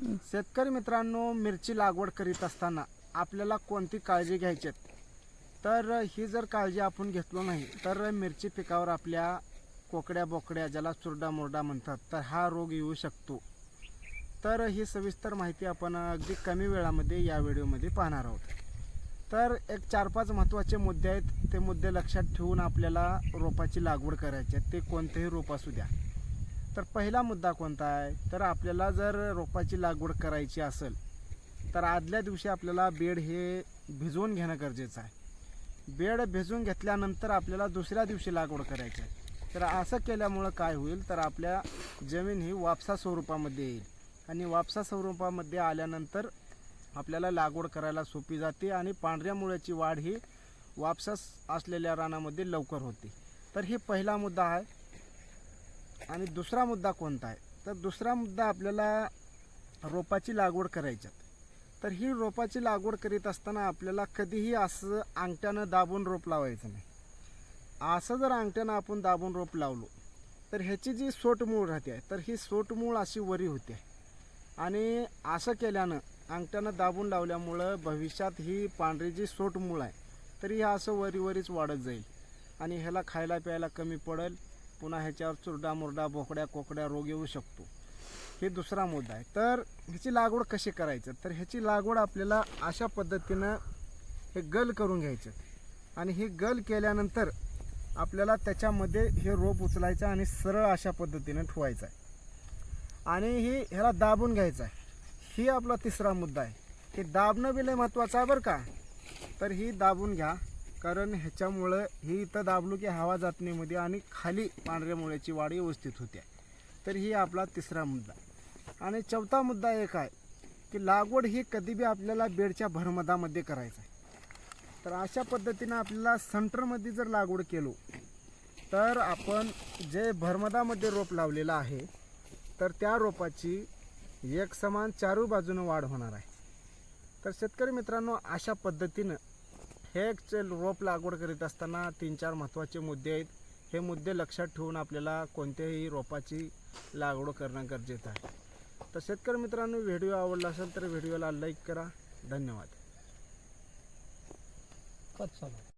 शेतकरी मित्रांनो मिरची लागवड करीत असताना आपल्याला कोणती काळजी घ्यायची तर ही जर काळजी आपण घेतलो नाही तर मिरची पिकावर आपल्या कोकड्या बोकड्या ज्याला चुरडा मुरडा म्हणतात तर हा रोग येऊ शकतो. तर ही सविस्तर माहिती आपण अगदी कमी वेळामध्ये या व्हिडिओमध्ये पाहणार आहोत. तर एक चार पाच महत्त्वाचे मुद्दे आहेत ते मुद्दे लक्षात ठेवून आपल्याला रोपाची लागवड करायची आहे. ते कोणतेही रोप असू द्या. तर पहिला मुद्दा कोणता आहे? तर आपल्याला जर रोपाची लागवड करायची असेल तर आदल्या दिवशी आपल्याला बेड हे भिजवून घेणं गरजेचं आहे. बेड भिजवून घेतल्यानंतर आपल्याला दुसऱ्या दिवशी लागवड करायची आहे. तर असं केल्यामुळं काय होईल? तर आपल्या जमीन ही वापसा स्वरूपामध्ये येईल. आणि वापसा स्वरूपामध्ये आल्यानंतर आपल्याला लागवड करायला सोपी जाते आणि पांढऱ्या मुळ्याची वाढ ही वापसा असलेल्या रानामध्ये लवकर होते. तर हे पहिला मुद्दा आहे. आणि दुसरा मुद्दा कोणता आहे? तर दुसरा मुद्दा आपल्याला रोपाची लागवड करायच्यात तर ही रोपाची लागवड करीत असताना आपल्याला कधीही असं अंगठ्यानं दाबून रोप लावायचं नाही. असं जर अंगठ्यानं आपण दाबून रोप लावलो तर ह्याची जी सोटमूळ राहते तर ही सोटमूळ अशी वरी होते. आणि असं केल्यानं अंगठ्यानं दाबून लावल्यामुळं भविष्यात ही पांढरी जी सोटमूळ आहे तर ही असं वरीवरीच वाढत जाईल आणि ह्याला खायला प्यायला कमी पडेल. पुन्हा ह्याच्यावर चुरडा मुरडा बोकड्या कोकड्या रोग येऊ शकतो. हे दुसरा मुद्दा आहे. तर ह्याची लागवड कशी करायचं? तर ह्याची लागवड आपल्याला अशा पद्धतीनं हे गल करून घ्यायचं. आणि ही गल केल्यानंतर आपल्याला त्याच्यामध्ये हे रोप उचलायचं आणि सरळ अशा पद्धतीनं ठेवायचं आहे. आणि ही ह्याला दाबून घ्यायचं आहे. ही आपला तिसरा मुद्दा आहे. हे दाबणं बी लय महत्त्वाचं आहे बरं का? तर ही दाबून घ्या. कारण ह्याच्यामुळं ही इथं दाबलो की हवा जात नाही मध्ये आणि खाली पांढऱ्या मुळ्याची वाढ व्यवस्थित होते. तर ही आपला तिसरा मुद्दा. आणि चौथा मुद्दा एक आहे की लागवड ही कधी बी आपल्याला बेडच्या भरमदामध्ये करायचं आहे. तर अशा पद्धतीनं आपल्याला सेंटरमध्ये जर लागवड केलो तर आपण जे भरमदामध्ये रोप लावलेलं आहे तर त्या रोपाची एक समान चारू बाजूनं वाढ होणार आहे. तर शेतकरी मित्रांनो अशा पद्धतीनं हे रोप लागवड करीत असताना तीन चार महत्त्वाचे मुद्दे आहेत. हे मुद्दे लक्षात ठेवून आपल्याला कोणत्याही रोपाची लागवड करणं गरजेचं आहे. तर शेतकरी मित्रांनो व्हिडिओ आवडला असेल तर व्हिडिओला लाईक करा. धन्यवाद. कट